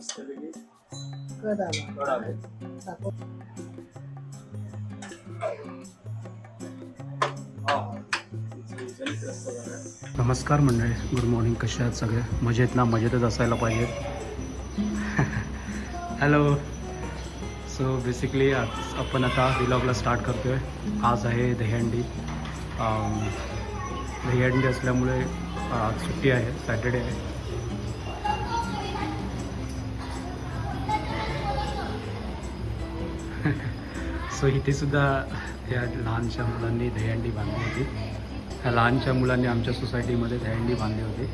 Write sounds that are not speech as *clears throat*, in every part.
मस्तपैकी कद आला कड. नमस्कार मंडळी गुड मॉर्निंग कसे आहात सगळे? मजेत ना? मजेतच असायला पाहिजे. हॅलो सो बेसिकली आज आपण आता व्लॉगला स्टार्ट करतो आहे आज आहे दहीहंडी. अम, दहीहंडी असल्यामुळे आज सुट्टी आहे. सॅटर्डे आहे. सो इथे सुद्धा लहानशा मुलांनी दहीहंडी बांधली होती. ह्या लहानशा मुलांनी आमच्या सोसायटीमध्ये दहीहंडी बांधली होती.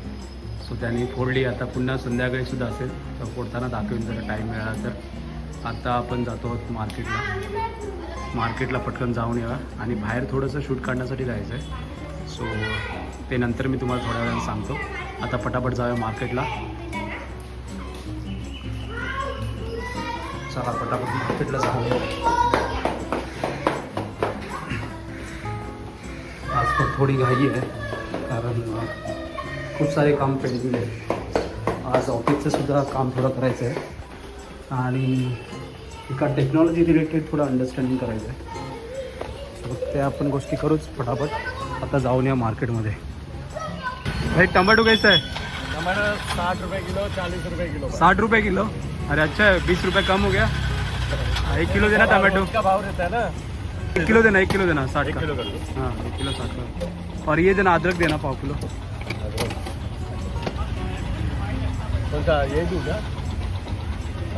सो त्यांनी फोडली. आता पुन्हा संध्याकाळी सुद्धा असेल. तर फोडताना दाखवेन जर टाईम मिळाला तर. आता आपण जातो आहोत मार्केटला. मार्केटला पटकन जाऊन यावं. आणि बाहेर थोडंसं शूट काढण्यासाठी जायचं आहे. सो ते नंतर मी तुम्हाला थोड्या वेळाने सांगतो. आता पटापट जाऊया मार्केटला. चला पटापट मार्केटला जाऊया आज पण थोडी घाई आहे कारण खूप सारे काम पेंडिंग आहे. आज ऑफिसचं सुद्धा काम थोडं करायचं आहे आणि एका टेक्नॉलॉजी रिलेटेड थोडं अंडरस्टँडिंग करायचं आहे तर त्या आपण गोष्टी करूच फटाफट आता जाऊन या मार्केटमध्ये भाई टमाटो कैसा है? टमाटर साठ रुपये किलो चालीस रुपये किलो. साठ रुपये किलो? अरे अच्छा बीस रुपये कम हो गया। एक किलो देना टमाटो का भाव रहता है ना। एक किलो देना एक किलो देना साठ एक का। किलो कर दो। हाँ एक किलो साठ का। और ये देना अदरक देना पाव किलो। कौन सा ये दूँ क्या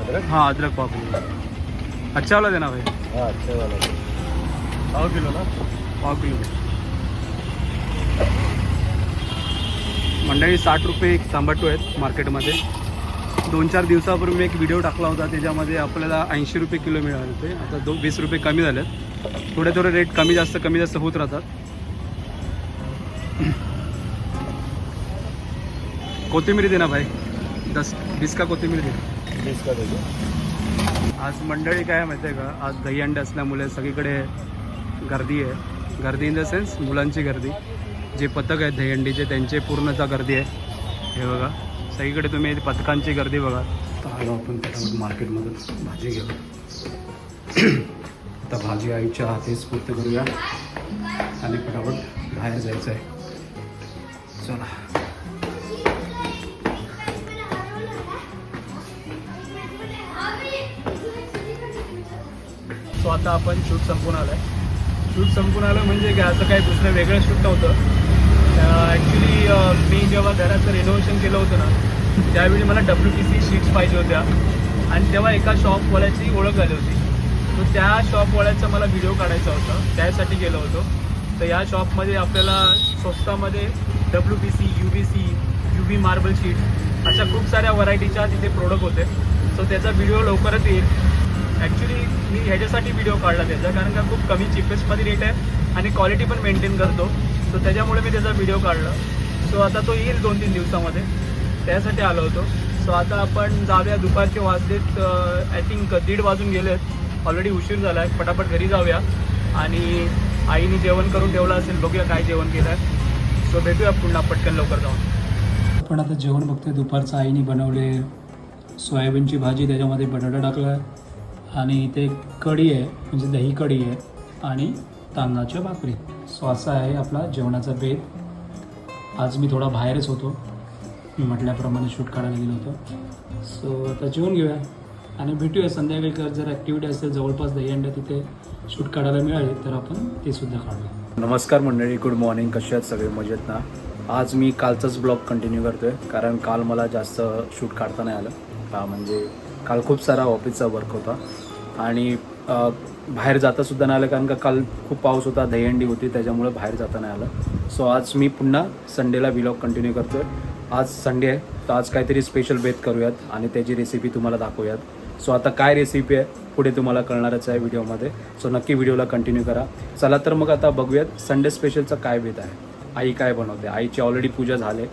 अदरक? हाँ अदरक पाव किलो। अच्छा वाला देना भाई। हाँ अच्छे वाला। पाव किलो ना? पाव किलो। मंडळी साठ रुपये एक तांबाटू आहेत मार्केटमध्ये। दोन चार दिवसापूर्वी मी एक व्हिडिओ टाकला होता त्याच्यामध्ये आपल्याला ऐंशी रुपये किलो मिळाले होते. आता दो वीस रुपये कमी झालेत. थोडे थोडे रेट कमी जास्त कमी जास्त होत राहतात. कोथिंबीर दे ना भाई. दस बीस का कोथिंबीर दे. बीस का आज मंडळी काय माहिती आहे का? आज दहीहंडी असल्यामुळे सगळीकडे गर्दी आहे. गर्दी इन द सेन्स मुलांची गर्दी. जे पथक आहेत दहीहंडीचे त्यांचे पूर्णचा गर्दी आहे. हे बघा. सगळीकडे तुम्ही पथकांची गर्दी बघा. आता आलो आपण फटाफट मार्केटमधून भाजी घेऊ आता भाजी आईच्या हातेच पूर्त करूया. आणि फटाफट बाहेर जायचं आहे चला. सो आता आपण शूट संपून आलं आहे शूट संपून आलं म्हणजे काय? असं काही दुसरं वेगळं शूट नव्हतं. ॲक्च्युली मी जेव्हा घराचं रेनोव्हेशन केलं होतं ना त्यावेळी मला डब्ल्यू टी सी शीट्स पाहिजे होत्या. आणि तेव्हा एका शॉपवाल्याची ओळख झाली होती. तर त्या शॉपवाल्याचा मला व्हिडिओ काढायचा होता. त्यासाठी गेलो होतो. तर या शॉपमध्ये आपल्याला स्वस्तामध्ये W P C U B C U B marble sheet अशा खूप साऱ्या व्हरायटीच्या तिथे प्रोडक्ट होते. सो त्याचा व्हिडिओ लवकरच येईल. ॲक्च्युली मी ह्याच्यासाठी व्हिडिओ काढला त्याचा कारण का खूप कमी चिपेस्टमध्ये रेट आहे. आणि क्वालिटी पण मेंटेन करतो. सो त्याच्यामुळे मी त्याचा व्हिडिओ काढला. सो आता तो येईल दोन तीन दिवसामध्ये. त्यासाठी आलो होतो. सो आता आपण जाऊया दुपारचे वाजलेत आय थिंक दीड वाजून गेलेत ऑलरेडी उशीर झाला आहे. पटापट घरी जाऊया. आणि आईने जेवण करून ठेवलं असेल बघूया काय जेवण केलं आहे. सो भेटूया पुन्हा पटकन लवकर जाऊन. पण आता जेवण बघतोय. दुपारचं आईने बनवले सोयाबीनची भाजी त्याच्यामध्ये बटाटा टाकला आहे आणि इथे कढी आहे म्हणजे दही कढी आहे. आणि तांदळाच्या भाकरी सो असा आहे आपला जेवणाचा बेत. आज मी थोडा बाहेरच होतो. मी म्हटल्याप्रमाणे शूट काढायला गेलो होतो. सो आता जेवून घेऊया. आणि भेटूया. संध्याकाळी कर जर ॲक्टिव्हिटी असेल जवळपास दहीअंडा तिथे शूट काढायला मिळाले तर आपण ते सुद्धा काढूया. नमस्कार मंडळी. गुड मॉर्निंग कसे आहेत सगळे? मजेत ना? आज मी कालचाच ब्लॉग कंटिन्यू करतो आहे कारण काल मला जास्त शूट काढता नाही आलं. का म्हणजे काल खूप सारा ऑफिसचा वर्क होता. आणि बाहेर जाता सुद्धा नाही आलं कारण का काल खूप पाऊस होता दहीहंडी होती त्याच्यामुळे बाहेर जाता नाही आलं. सो आज मी पुन्हा संडेला व्लॉग कंटिन्यू करतो आहे आज संडे आहे तर आज काहीतरी स्पेशल बेत करूयात आणि त्याची रेसिपी तुम्हाला दाखवूयात. सो आता काय रेसिपी आहे पुढे तुम्हाला कळणारच आहे व्हिडिओमध्ये. सो नक्की व्हिडिओला कंटिन्यू करा. चला तर मग आता बघूयात संडे स्पेशलचा काय बेत आहे. आई काय बनवते? आईची ऑलरेडी पूजा झाले.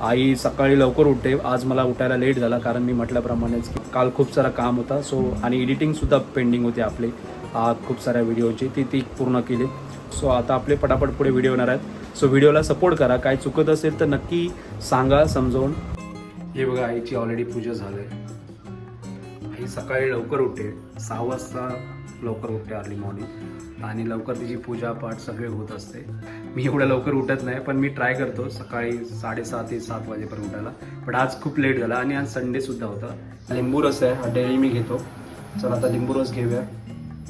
आई सकाळी लवकर उठते. आज मला उठायला लेट झाला कारण मी म्हटल्याप्रमाणेच की काल खूप सारा काम होता. सो आणि एडिटिंगसुद्धा पेंडिंग होती आपली. खूप साऱ्या व्हिडिओची ती ती पूर्ण केली. सो आता आपले पटापट पुढे व्हिडिओ येणार आहेत. सो व्हिडिओला सपोर्ट करा. काय चुकत असेल तर नक्की सांगा समजवून. हे बघा आईची ऑलरेडी पूजा झाली आई सकाळी लवकर उठते. सहा वाजता लवकर उठते अर्ली मॉर्निंग आणि लवकर तिची पूजा पाठ सगळे होत असते. मी एवढ्या लवकर उठत नाही पण मी ट्राय करतो सकाळी साडेसहा ते सात वाजेपर्यंत उठायला. पण आज खूप लेट झाला आणि आज संडेसुद्धा होता. लिंबू रस आहे हा डेली मी घेतो. चला आता लिंबू रस घेऊया.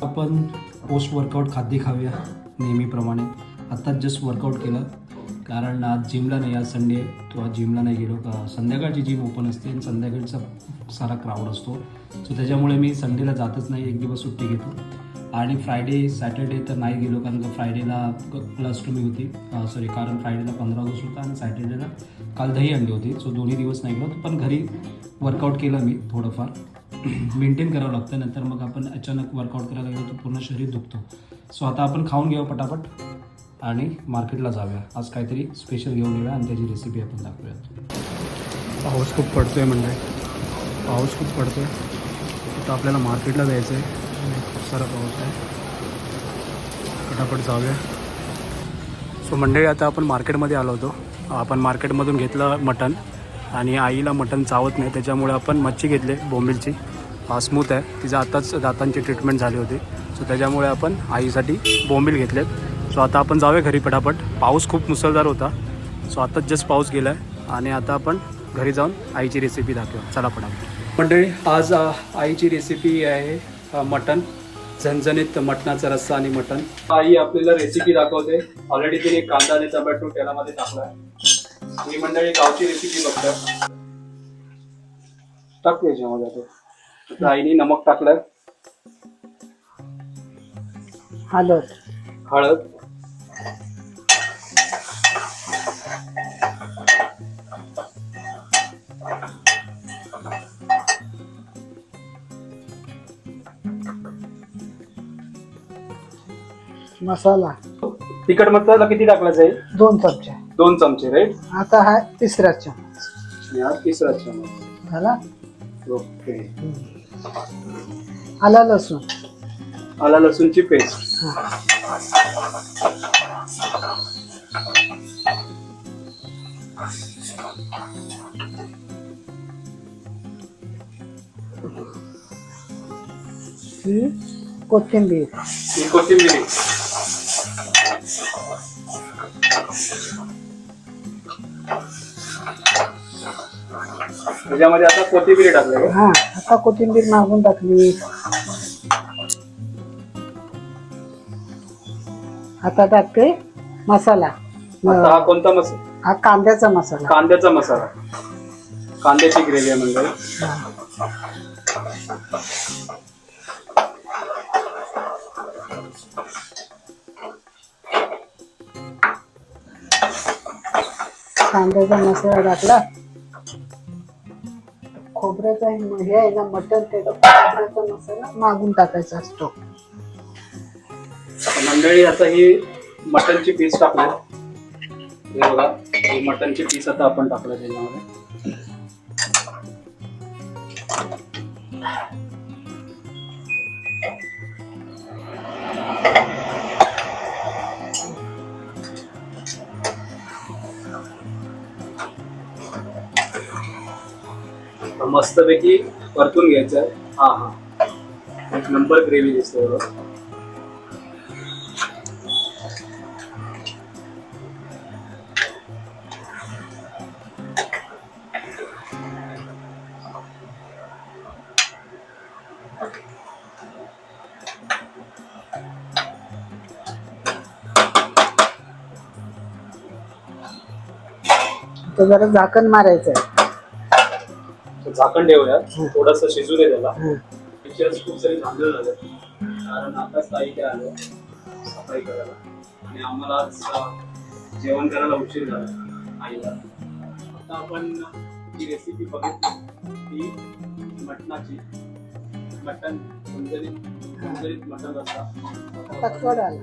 आपण पोस्ट वर्कआउट खाद्य खाऊया नेहमीप्रमाणे. आत्ताच जस्ट वर्कआउट केलं. कारण आज जिमला नाही आज संडे तो आज जिमला नाही गेलो. का संध्याकाळची जिम ओपन असते आणि संध्याकाळचा सारा क्राऊड असतो. सो त्याच्यामुळे मी संडेला जातच नाही एक दिवस सुट्टी घेतो. आणि फ्रायडे सॅटर्डे तर नाही गेलो कारण का फ्रायडेला क्लासरूमी होती. सॉरी कारण फ्रायडेला पंधरा ऑगस्ट होता आणि सॅटर्डेला काल दही अंडी होती. सो दोन्ही दिवस नाही गेलो. पण घरी वर्कआउट केलं मी थोडंफार. *clears throat* मेंटेन करावं लागतं. नंतर मग आपण अचानक वर्कआउट करायला गेलो तर पूर्ण शरीर दुखतो. सो आता आपण खाऊन घेऊ पटापट. आणि मार्केटला जाऊया. आज काहीतरी स्पेशल घेऊन येऊया आणि त्याची रेसिपी आपण दाखवूयात. पाऊस खूप पडतोय म्हणजे पाऊस खूप पडतोय. तर आपल्याला मार्केटला जायचं आहे खूप सारा पाऊस आहे. पटापट जाऊया. सो मंडळी आता आपण मार्केटमध्ये आलो होतो. आपण मार्केटमधून घेतलं मटण आणि आईला मटण चावत नाही. त्याच्यामुळे आपण मच्छी घेतली बोंबिलची. स्मूथ आहे. तिचं आताच दातांची ट्रीटमेंट झाली होती. सो त्याच्यामुळे आपण आईसाठी बोंबील घेतलेत. सो आता आपण जाऊया घरी पटापट. पाऊस खूप मुसळधार होता. सो आताच जस्ट पाऊस गेला आहे आणि आता आपण घरी जाऊन आईची रेसिपी दाखवूया चला पटापट. मंडळी आज आईची रेसिपी आहे अ, मटण. झणझणीत मटणाचा रस्सा आणि मटण. आई आपल्याला रेसिपी दाखवते. ऑलरेडी तिने कांदा आणि टोमॅटो तेलामध्ये टाकलाय ही मंडळी गावची रेसिपी बघतात टाकते याच्यामध्ये आता. आता आईने नमक टाकलंय. हळद. हळद. मसाला. तिखट मसाला किती टाकला जाईल? दोन चमचे. दोन चमचे राईट आता हा तिसरा चमच. आणि हा तिसरा चमच. झाला? ओके. आला लसूण. आला लसूणची पेस्ट. ही. कोथिंबीर. ही कोथिंबिरी. त्याच्यामध्ये आता कोथिंबिरी टाकले. हा आता कोथिंबीर मागून टाकली. आता टाकते मसाला. आता हा कोणता मसाला हा कांद्याचा मसाला. कांद्याचा मसाला. कांद्याची ग्रेव्ही आहे म्हणजे कांद्याचा मसाला टाकला. खोबऱ्याचा हे आहे ना मटन ते खोबऱ्याचा मसाला मागून टाकायचा असतो. मंडळी आता ही मटनची पीस टाकलं हे बघा ही मटनची पीस आता आपण टाकलं त्याच्यामध्ये. मस्तपैकी परतून घ्यायचं आहे. हा हा. एक नंबर ग्रेव्ही दिसते बरोबर तर जरा झाकण मारायचं आहे झाकण ठेवूया थोडस शिजू दे त्याला. हं. पिक्चर्स खूप सारे थांबले झाले कारण आताच ताई काय आलो. सफाई करायला. आणि आम्हाला जेवण करायला उशीर झाला. आईला. आता आपण जी रेसिपी बघितली. ती मटणाची. मटण झणझणीत झणझणीत मटण रस्सा आता कड आला.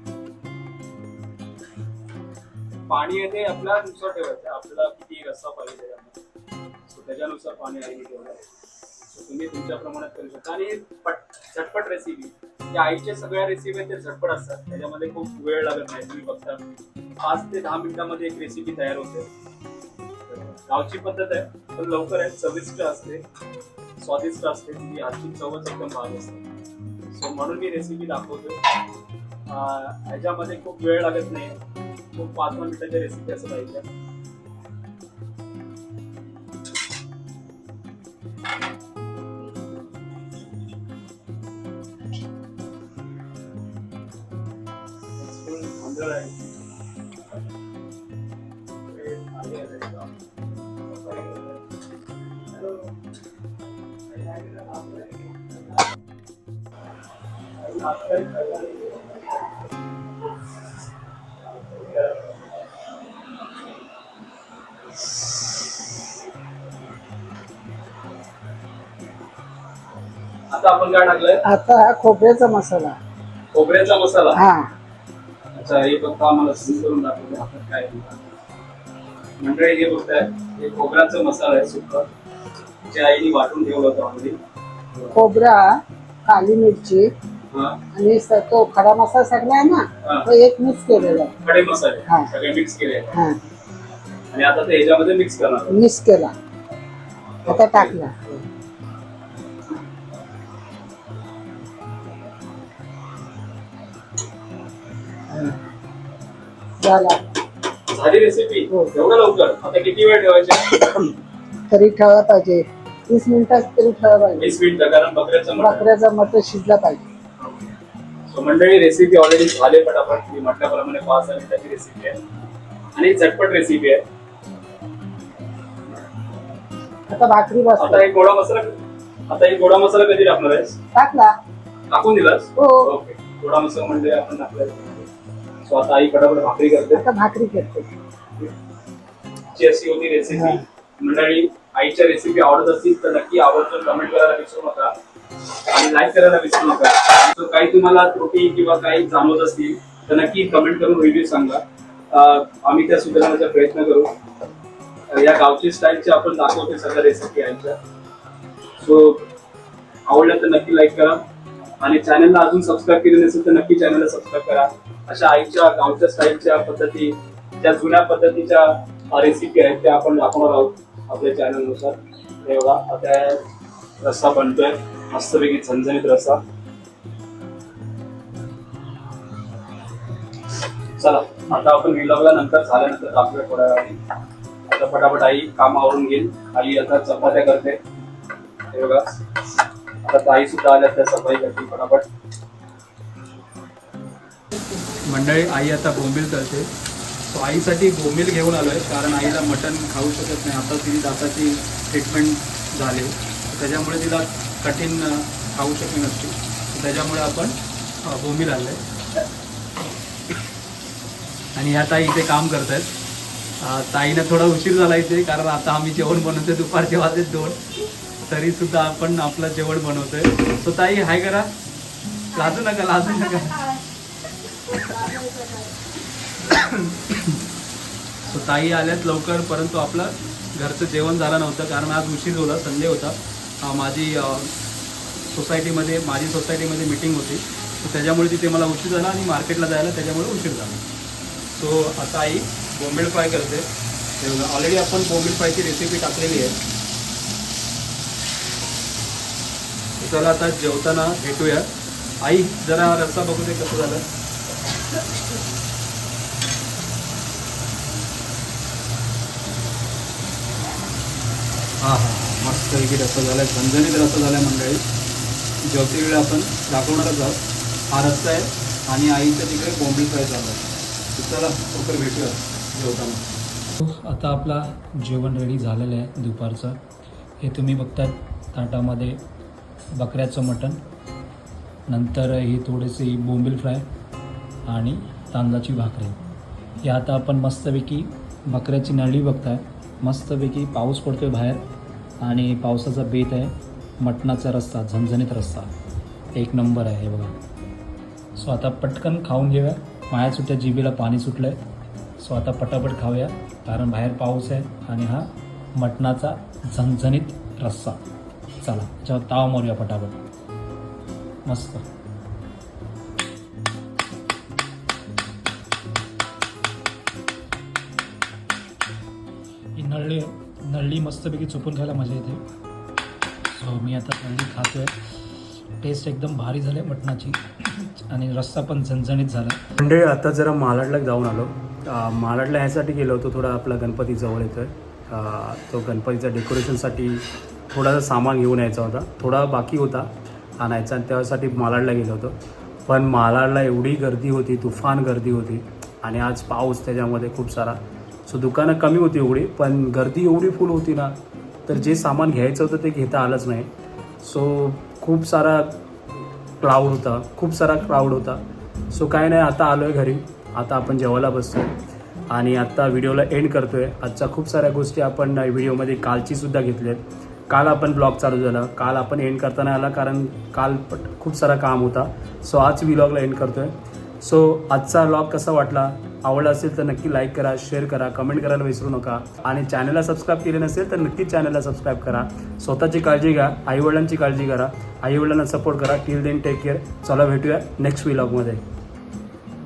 पाणी आहे ते आपल्या नुसार ठेवायचं आपल्याला किती रस्सा पाहिजे त्याच्यानुसार पाणी आहे ठेवलं तुम्ही तुमच्या प्रमाणात करू शकता. आणि पट झटपट रेसिपी त्या आईच्या सगळ्या रेसिपी आहेत ते झटपट असतात. त्याच्यामध्ये खूप वेळ लागत नाही. तुम्ही बघता पाच ते दहा मिनिटामध्ये एक रेसिपी तयार होते. गावची पद्धत आहे पण लवकर आहे. चविष्ट असते. स्वादिष्ट असते. ती आजची चवच एकदम भाग असते. सो म्हणून मी रेसिपी दाखवतो ह्याच्यामध्ये खूप वेळ लागत नाही. खूप पाच दहा मिनिटाच्या रेसिपी असं पाहिजे Thank you. आता आपण काय टाकलंय? आता हा खोबऱ्याचा मसाला. खोबऱ्याचा मसाला? हा. अच्छा हे फक्त आम्हाला सुरू करून दाखवते आपण काय. मंडळी हे बघताय हे खोबऱ्याचा मसाला आहे सुका जे आईने वाटून ठेवलं होतं ऑलरेडी खोबरा काली मिरची हा. आणि तो खडा मसाला सगळा आहे. ना तो एक मिक्स केलेला खडे मसाले. सगळे मिक्स केले. आणि आता ते ह्याच्यामध्ये मिक्स करणार. मिक्स केला. आता टाकला. झाला. झाली रेसिपी हो. एवढं लवकर? आता किती वेळ ठेवायचे? तरी ठेवायला पाहिजे. तीस मिनिटात तरी ठेवायला पाहिजे. वीस मिनिटं कारण बकऱ्याचं मटण. बकऱ्याचा मटर शिजला पाहिजे. सो मंडळी रेसिपी ऑलरेडी झाले पटापट. मी म्हटल्याप्रमाणे पाच सहा मिनिटाची रेसिपी आहे. आणि झटपट रेसिपी आहे. आता भाकरी आता बसतो एक गोडा मसाला आता एक गोडा मसाला कधी टाकणार आहेस? टाकला टाकून दिलास? हो. ओके. गोडा मसाला म्हणजे आपण टाकलं सो आता आई पटापट भाकरी करते. आता भाकरी करते. ची अशी होती रेसिपी मंडळी आईच्या रेसिपी आवडत असतील तर नक्की आवर्जून कमेंट करायला विसरू नका. आणि लाईक करायला विसरू नका. तर काही तुम्हाला त्रुटी किंवा काही जाणवत असतील तर नक्की कमेंट करून रिव्ह्यू सांगा. अं, आम्ही त्या सुधारण्याचा प्रयत्न करू. या गावची स्टाईलची आपण दाखवते सगळ्या रेसिपी आईच्या सो आवडलं तर नक्की लाईक करा. आणि चॅनलला अजून सबस्क्राईब केले नसेल तर नक्की चॅनलला सबस्क्राईब करा. अशा आईच्या गावच्या स्टाईलच्या पद्धती ज्या जुन्या पद्धतीच्या रेसिपी आहेत त्या आपण दाखवणार आहोत आपल्या चॅनलनुसार हे आता रस्सा बनतोय. मस्तपैकी झणझणीत रस्सा. चला आता आपण विलॉगला नंतर झाल्यानंतर आपल्या थोड्या आता फटाफट आई काम आवरून घेईल. आई आता चपात्या करते. हे बघा. आता ताई सुद्धा आल्या त्या सफाई करते पटापट मंडळी आई आता बोंबील करते सो आईसाठी बोंबील घेऊन आलोय कारण आईला मटण खाऊ शकत नाही. आता तिची दाताची ट्रीटमेंट झाली. त्याच्यामुळे तिला कठीण खाऊ शकली नसते. त्याच्यामुळे आपण अं, बोंबील आहे आणि ह्या ताई इथे काम करत आहेत ताईनं थोडा उशीर झाला इथे कारण आता आम्ही जेवण बनवतोय दुपारचे वाजत दोन तरी सुद्धा आपण आपलं जेवण बनवतोय. सो ताई हाय करा. लाजू नका लाजू नका. सो ताई आल्यात लवकर परंतु आपलं घरचं जेवण झालं नव्हतं कारण आज उशीर झाला संडे होता. माझी सोसायटीमध्ये माझी सोसायटीमध्ये मीटिंग होती. तर त्याच्यामुळे तिथे मला उशीर झाला आणि मार्केटला जायला त्याच्यामुळे उशीर झाला. सो आता आई बोंबील फ्राय करते. ऑलरेडी आपण बोंबील फ्रायची रेसिपी टाकलेली आहे. चला आता जेवताना भेटूया. आई जरा रस्सा बघू दे कसं झालं. हा हा. मस्त पैकी रस्सा झाला आहे झणझणीत रस्सा झाला आहे मंडळी. जेवते वेळी आपण दाखवणारच आहोत. हा रस्ता आहे आणि आईच्या तिकडे बोंबील फ्राय झाला आहे. चला लवकर भेटूया. जेवताना आता आपला जेवण रेडी झालेलं आहे दुपारचं. हे तुम्ही बघतात ताटामध्ये बकऱ्याचं मटण नंतर हे थोडीशी बोंबील फ्राय आणि तांदळाची भाकरी. हे आता आपण मस्तपैकी बकऱ्याची नळी बघताय. मस्तपैकी पाऊस पडतोय बाहेर आणि पावसाचा बेत आहे मटणाचा रस्ता झणझणीत रस्ता एक नंबर आहे हे बघा. सो आता पटकन खाऊन घेऊया. माया सुट्या जिबीला पाणी सुटलं आहे सो आता पटापट खाऊया कारण बाहेर पाऊस आहे आणि हा मटणाचा झणझणीत रस्सा. चला त्याच्यावर ताव मारूया पटापट. मस्त. ही नळली नळली मस्तपैकी चुपून खायला मजा येते. सो मी आता नळली खातोय. टेस्ट एकदम भारी झाली मटणाची. आणि रस्सा पण झणझणीत झाला. म्हणजे आता जरा मालाडला जाऊन आलो. मालाडला ह्यासाठी गेलो होतो थोडा आपला गणपती जवळ येतो आहे तो गणपतीचा डेकोरेशनसाठी थोडासा सामान घेऊन यायचा होता. थोडा बाकी होता आणायचा आणि त्यासाठी मालाडला गेलो होतो. पण मालाडला एवढी गर्दी होती तुफान गर्दी होती आणि आज पाऊस त्याच्यामध्ये खूप सारा. सो दुकानं कमी होती एवढी पण गर्दी एवढी फुल होती ना तर जे सामान घ्यायचं होतं ते घेता आलंच नाही. सो खूप सारा क्लाऊड होता खूप सारा क्लाऊड होता. सो काय नाही आता आलो आहे घरी. आता आपण जेवायला बसतो आणि आत्ता व्हिडिओला एंड करतो आहे आजच्या खूप साऱ्या गोष्टी आपण व्हिडिओमध्ये कालचीसुद्धा घेतल्या घेतल्यात काल आपण ब्लॉग चालू झाला. काल आपण एंड करताना आला कारण काल पट खूप सारा काम होता. सो आज व्हिलॉगला एंड करतो आहे सो आजचा व्लॉग कसा वाटला? आवडला असेल तर नक्की लाईक करा शेअर करा कमेंट करायला विसरू नका. आणि चॅनलला सबस्क्राईब केले नसेल तर नक्कीच चॅनलला सबस्क्राईब करा. स्वतःची काळजी घ्या आईवडिलांची काळजी करा. आईवडिलांना सपोर्ट करा. टिल देन टेक केअर चला भेटूया नेक्स्ट व्हिलॉगमध्ये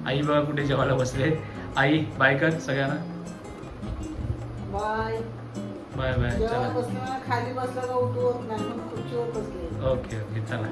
आई बघा कुठे जेवायला बसले. आई बाय कर सगळ्यांना. बाय बाय बाय चला. खाली बसले ओके ओके चला.